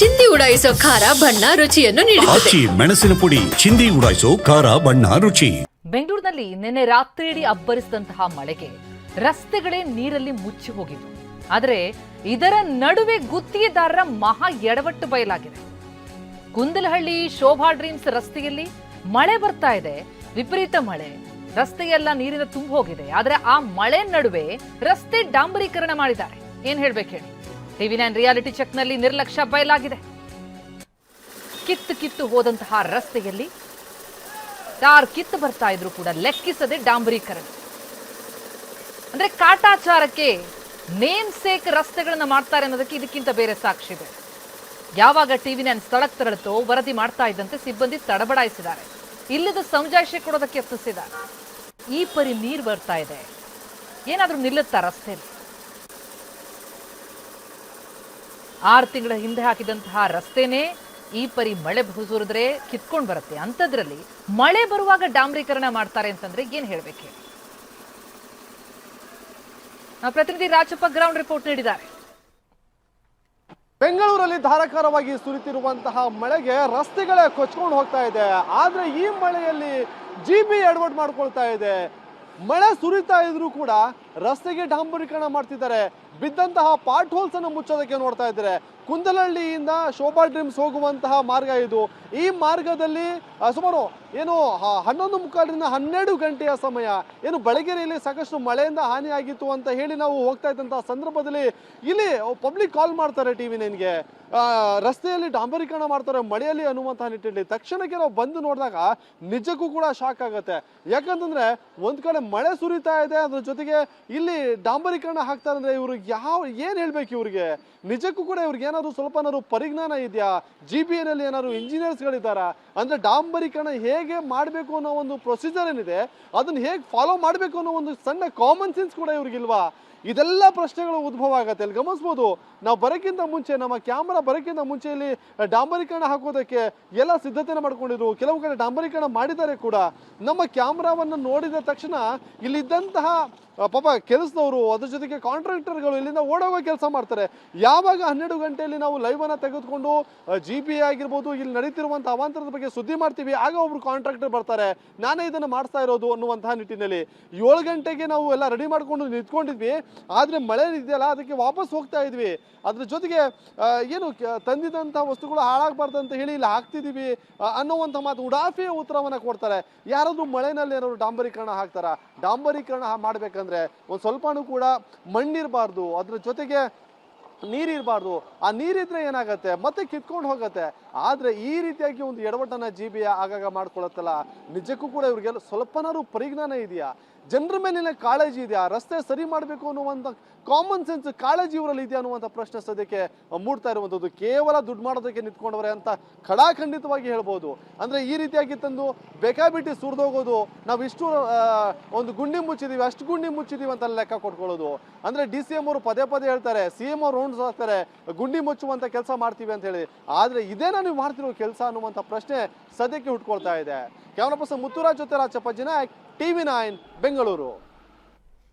ಚಿಂದಿ ಉಡಾಯಿಸೋ ಖಾರ ಬಣ್ಣ ರುಚಿಯನ್ನು ನೀಡುತ್ತದೆ. ಆಚಿ ಮೆಣಸಿನ ಪುಡಿ ಚಿಂದಿ ಉಡಾಯಿಸೋ ಖಾರ ಬಣ್ಣ ರುಚಿ. ಬೆಂಗಳೂರಿನಲ್ಲಿ ನಿನ್ನೆ ರಾತ್ರಿಯಿಡೀ ಅಬ್ಬರಿಸಿದಂತಹ ಮಳೆಗೆ ರಸ್ತೆಗಳೇ ನೀರಲ್ಲಿ ಮುಚ್ಚಿ ಹೋಗಿದ್ವು ಆದರೆ ಇದರ ನಡುವೆ ಗುತ್ತಿಗೆದಾರರ ಮಹಾ ಎಡವಟ್ಟು ಬಯಲಾಗಿದೆ. ಕುಂದಲಹಳ್ಳಿ ಶೋಭಾ ಡ್ರೀಮ್ಸ್ ರಸ್ತೆಯಲ್ಲಿ ಮಳೆ ಬರ್ತಾ ಇದೆ. ವಿಪರೀತ ಮಳೆ. ರಸ್ತೆಯೆಲ್ಲ ನೀರಿನ ತುಂಬ ಹೋಗಿದೆ ಆದರೆ ಆ ಮಳೆ ನಡುವೆ ರಸ್ತೆ ಡಾಂಬರೀಕರಣ ಮಾಡಿದ್ದಾರೆ. ಏನ್ ಹೇಳ್ಬೇಕು ಹೇಳಿ? ಟಿವಿ ನೈನ್ ರಿಯಾಲಿಟಿ ಚೆಕ್ನಲ್ಲಿ ನಿರ್ಲಕ್ಷ್ಯ ಬಯಲಾಗಿದೆ. ಕಿತ್ತು ಕಿತ್ತು ಹೋದಂತಹ ರಸ್ತೆಯಲ್ಲಿ ಯಾರು ಕಿತ್ತು ಬರ್ತಾ ಇದ್ರು ಕೂಡ ಲೆಕ್ಕಿಸದೆ ಡಾಂಬರೀಕರಣ. ಅಂದ್ರೆ ಕಾಟಾಚಾರಕ್ಕೆ ನೇಮ್ ಸೇಕ್ ರಸ್ತೆಗಳನ್ನು ಮಾಡ್ತಾರೆ ಅನ್ನೋದಕ್ಕೆ ಇದಕ್ಕಿಂತ ಬೇರೆ ಸಾಕ್ಷಿ ಇದೆ. ಯಾವಾಗ ಟಿವಿ ನೈನ್ ಸ್ಥಳಕ್ಕೆ ತೆರಳುತ್ತೋ ವರದಿ ಮಾಡ್ತಾ ಇದ್ದಂತೆ ಸಿಬ್ಬಂದಿ ತಡಬಡಾಯಿಸಿದ್ದಾರೆ. ಇಲ್ಲದ ಸಮಜಾಯಿಷಿ ಕೊಡೋದಕ್ಕೆ ಯತ್ನಿಸಿದ್ದಾರೆ. ಈ ಪರಿ ನೀರು ಬರ್ತಾ ಇದೆ. ಏನಾದರೂ ನಿಲ್ಲುತ್ತಾ ರಸ್ತೆಯಲ್ಲಿ? ಆರು ತಿಂಗಳ ಹಿಂದೆ ಹಾಕಿದಂತಹ ರಸ್ತೆನೇ ಈ ಪರಿ ಮಳೆ ಸುರಿದ್ರೆ ಕಿತ್ಕೊಂಡು ಬರುತ್ತೆ. ಅಂಥದ್ರಲ್ಲಿ ಮಳೆ ಬರುವಾಗ ಡಾಂಬರೀಕರಣ ಮಾಡ್ತಾರೆ ಅಂತಂದ್ರೆ ಏನ್ ಹೇಳ್ಬೇಕು ನಾವು ಪ್ರತಿನಿಧಿ ರಾಜಪ್ಪ ಗ್ರೌಂಡ್ ರಿಪೋರ್ಟ್ ನೀಡಿದ್ದಾರೆ. ಬೆಂಗಳೂರಲ್ಲಿ ಧಾರಾಕಾರವಾಗಿ ಸುರಿತಿರುವಂತಹ ಮಳೆಗೆ ರಸ್ತೆಗಳೇ ಕೊಚ್ಕೊಂಡು ಹೋಗ್ತಾ ಇದೆ. ಆದ್ರೆ ಈ ಮಳೆಯಲ್ಲಿ ಜಿ ಬಿ ಎಡವಟ್ ಮಾಡ್ಕೊಳ್ತಾ ಇದೆ. ಮಳೆ ಸುರಿತಾ ಇದ್ರು ಕೂಡ ರಸ್ತೆಗೆ ಡಾಂಬರೀಕರಣ ಮಾಡ್ತಿದ್ದಾರೆ. ಬಿದ್ದಂತಹ ಪಾರ್ಟ್ ಹೋಲ್ಸ್ ಅನ್ನು ಮುಚ್ಚೋದಕ್ಕೆ ನೋಡ್ತಾ ಇದ್ದಾರೆ. ಕುಂದಲಹಳ್ಳಿಯಿಂದ ಶೋಭಾ ಡ್ರೀಮ್ಸ್ ಹೋಗುವಂತಹ ಮಾರ್ಗ ಇದು. ಈ ಮಾರ್ಗದಲ್ಲಿ ಸುಮಾರು ಏನು ಹನ್ನೊಂದು ಮುಕ್ಕಾಲಿನ ಹನ್ನೆರಡು ಗಂಟೆಯ ಸಮಯ. ಏನು ಬೆಳಗೆರೆಯಲ್ಲಿ ಸಾಕಷ್ಟು ಮಳೆಯಿಂದ ಹಾನಿಯಾಗಿತ್ತು ಅಂತ ಹೇಳಿ ನಾವು ಹೋಗ್ತಾ ಇದ್ದಂತಹ ಸಂದರ್ಭದಲ್ಲಿ ಇಲ್ಲಿ ಪಬ್ಲಿಕ್ ಕಾಲ್ ಮಾಡ್ತಾರೆ ಟಿ ವಿ ನೈನ್ಗೆ. ರಸ್ತೆಯಲ್ಲಿ ಡಾಂಬರೀಕರಣ ಮಾಡ್ತಾರೆ ಮಳೆಯಲ್ಲಿ ಅನ್ನುವಂತಹ ನಿಟ್ಟಿನಲ್ಲಿ. ತಕ್ಷಣಕ್ಕೆ ನಾವು ಬಂದು ನೋಡಿದಾಗ ನಿಜಕ್ಕೂ ಕೂಡ ಶಾಕ್ ಆಗುತ್ತೆ. ಯಾಕಂತಂದ್ರೆ ಒಂದ್ ಕಡೆ ಮಳೆ ಸುರಿತಾ ಇದೆ, ಅದ್ರ ಜೊತೆಗೆ ಇಲ್ಲಿ ಡಾಂಬರೀಕರಣ ಹಾಕ್ತಾರೆ ಅಂದ್ರೆ ಇವ್ರು ಯಾವ, ಏನ್ ಹೇಳ್ಬೇಕು ಇವ್ರಿಗೆ? ನಿಜಕ್ಕೂ ಕೂಡ ಇವ್ರಿಗೆ ಏನಾದ್ರು ಸ್ವಲ್ಪನಾದ್ರು ಪರಿಜ್ಞಾನ ಇದೆಯಾ? ಜಿ ಬಿ ಎನ್ ಅಲ್ಲಿ ಏನಾದ್ರು ಇಂಜಿನಿಯರ್ಸ್ಗಳಿದ್ದಾರಾ ಅಂದ್ರೆ ಡಾಂಬರೀಕರಣ ಹೇಗೆ ಮಾಡಬೇಕು ಅನ್ನೋ ಒಂದು ಪ್ರೊಸೀಜರ್ ಏನಿದೆ, ಅದನ್ನ ಹೇಗೆ ಫಾಲೋ ಮಾಡಬೇಕು ಅನ್ನೋ ಒಂದು ಸಣ್ಣ ಕಾಮನ್ ಸೆನ್ಸ್ ಕೂಡ ಇವ್ರಿಗಿಲ್ವಾ? ಇದೆಲ್ಲ ಪ್ರಶ್ನೆಗಳು ಉದ್ಭವ ಆಗತ್ತೆ. ಅಲ್ಲಿ ಗಮನಿಸ್ಬೋದು, ನಾವು ಬರೋಕ್ಕಿಂತ ಮುಂಚೆ ನಮ್ಮ ಕ್ಯಾಮ್ರಾ ಬರೋಕ್ಕಿಂತ ಮುಂಚೆ ಇಲ್ಲಿ ಡಾಂಬರೀಕರಣ ಹಾಕೋದಕ್ಕೆ ಎಲ್ಲ ಸಿದ್ಧತೆನ ಮಾಡ್ಕೊಂಡಿದ್ರು. ಕೆಲವು ಕಡೆ ಡಾಂಬರೀಕರಣ ಮಾಡಿದ್ದಾರೆ ಕೂಡ. ನಮ್ಮ ಕ್ಯಾಮ್ರಾವನ್ನು ನೋಡಿದ ತಕ್ಷಣ ಇಲ್ಲಿದ್ದಂತಹ ಪಾಪ ಕೆಲಸದವರು ಅದ್ರ ಜೊತೆಗೆ ಕಾಂಟ್ರಾಕ್ಟರ್ಗಳು ಇಲ್ಲಿಂದ ಓಡೋಗೋ ಕೆಲಸ ಮಾಡ್ತಾರೆ. ಯಾವಾಗ ಹನ್ನೆರಡು ಗಂಟೆಯಲ್ಲಿ ನಾವು ಲೈವ್ ಅನ್ನ ತೆಗೆದುಕೊಂಡು ಜಿ ಪಿ ಆಗಿರ್ಬೋದು, ಇಲ್ಲಿ ನಡೀತಿರುವಂಥ ಅವಾಂತರದ ಬಗ್ಗೆ ಸುದ್ದಿ ಮಾಡ್ತೀವಿ, ಆಗ ಒಬ್ರು ಕಾಂಟ್ರಾಕ್ಟರ್ ಬರ್ತಾರೆ. ನಾನೇ ಇದನ್ನು ಮಾಡಿಸ್ತಾ ಇರೋದು ಅನ್ನುವಂತಹ ನಿಟ್ಟಿನಲ್ಲಿ. ಏಳು ಗಂಟೆಗೆ ನಾವು ಎಲ್ಲ ರೆಡಿ ಮಾಡ್ಕೊಂಡು ನಿಂತ್ಕೊಂಡಿದ್ವಿ. ಆದ್ರೆ ಮಳೆ ಇದೆಯಲ್ಲ, ಅದಕ್ಕೆ ವಾಪಸ್ ಹೋಗ್ತಾ ಇದ್ವಿ. ಅದ್ರ ಜೊತೆಗೆ ಏನು ತಂದಿದಂಥ ವಸ್ತುಗಳು ಹಾಳಾಗಬಾರ್ದು ಅಂತ ಹೇಳಿ ಇಲ್ಲಿ ಹಾಕ್ತಿದೀವಿ ಅನ್ನುವಂಥ ಮಾತು ಉಡಾಫಿಯ ಉತ್ತರವನ್ನು ಕೊಡ್ತಾರೆ. ಯಾರಾದರೂ ಮಳೆನಲ್ಲಿ ಏನಾದ್ರು ಡಾಂಬರೀಕರಣ ಹಾಕ್ತಾರ? ಡಾಂಬರೀಕರಣ ಮಾಡ್ಬೇಕಂದ್ರೆ ಒಂದು ಸ್ವಲ್ಪನೂ ಕೂಡ ಮಣ್ಣಿರಬಾರ್ದು, ಅದ್ರ ಜೊತೆಗೆ ನೀರಿರಬಾರ್ದು. ಆ ನೀರಿದ್ರೆ ಏನಾಗುತ್ತೆ? ಮತ್ತೆ ಕಿತ್ಕೊಂಡು ಹೋಗತ್ತೆ. ಆದರೆ ಈ ರೀತಿಯಾಗಿ ಒಂದು ಎಡವಟ್ಟನ್ನ ಜೀಬಿಯ ಆಗಾಗ ಮಾಡ್ಕೊಳತ್ತಲ್ಲ? ನಿಜಕ್ಕೂ ಕೂಡ ಇವ್ರಿಗೆಲ್ಲ ಸ್ವಲ್ಪನಾರು ಪರಿಜ್ಞಾನ ಇದೆಯಾ? ಜನರ ಮೇಲಿನ ಕಾಳಜಿ ಇದೆಯಾ? ರಸ್ತೆ ಸರಿ ಮಾಡಬೇಕು ಅನ್ನುವಂಥ ಕಾಮನ್ ಸೆನ್ಸ್ ಕಾಳಜಿ ಇವರಲ್ಲಿ ಇದೆಯಾ ಅನ್ನುವಂಥ ಪ್ರಶ್ನೆ ಸದ್ಯಕ್ಕೆ ಮೂಡ್ತಾ ಇರುವಂಥದ್ದು. ಕೇವಲ ದುಡ್ಡು ಮಾಡೋದಕ್ಕೆ ನಿಂತ್ಕೊಂಡವ್ರೆ ಅಂತ ಖಡಾಖಂಡಿತವಾಗಿ ಹೇಳ್ಬೋದು. ಅಂದ್ರೆ ಈ ರೀತಿಯಾಗಿ ತಂದು ಬೇಕಾಬಿಟ್ಟಿ ಸುರಿದೋಗೋದು, ನಾವು ಇಷ್ಟು ಒಂದು ಗುಂಡಿ ಮುಚ್ಚಿದೀವಿ, ಅಷ್ಟು ಗುಂಡಿ ಮುಚ್ಚಿದೀವಿ ಅಂತ ಲೆಕ್ಕ ಕೊಟ್ಕೊಳ್ಳೋದು. ಅಂದ್ರೆ ಡಿ ಸಿ ಎಂ ಅವರು ಪದೇ ಪದೇ ಹೇಳ್ತಾರೆ ಸಿ ಎಂ ಅವ್ರು ರೌಂಡ್ಸ್ ಹಾಕ್ತಾರೆ, ಗುಂಡಿ ಮುಚ್ಚುವಂಥ ಕೆಲಸ ಮಾಡ್ತೀವಿ ಅಂತ ಹೇಳಿ. ಆದರೆ ಇದೇನಾ ನೀವು ಮಾಡ್ತಿರೋ ಕೆಲಸ ಅನ್ನುವಂಥ ಪ್ರಶ್ನೆ ಸದ್ಯಕ್ಕೆ ಹುಟ್ಕೊಳ್ತಾ ಇದೆ. ಕ್ಯಾಮ್ರಾ ಪರ್ಸನ್ ಮುತ್ತುರಾಜ್ ಜೊತೆ ರಾಜಪ್ಪ ಜನ ಟಿವಿ ನೈನ್ ಬೆಂಗಳೂರು.